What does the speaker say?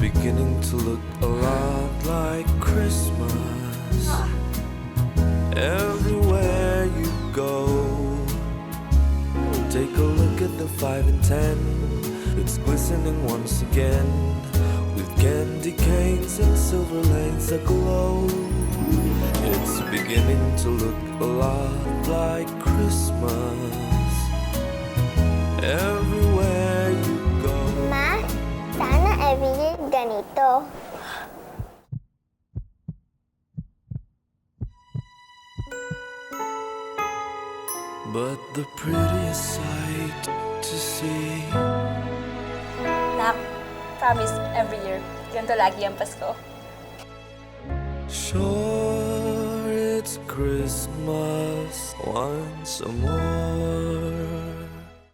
beginning to look a lot like Christmas. Everywhere you go, take a look at the five and ten. It's glistening once again with candy canes and silver lanes aglow. It's beginning to look a lot like Christmas. Everywhere year. But the prettiest sight to see Nak, promise, every year, ganito lagi ang Pasko. Sure it's Christmas once more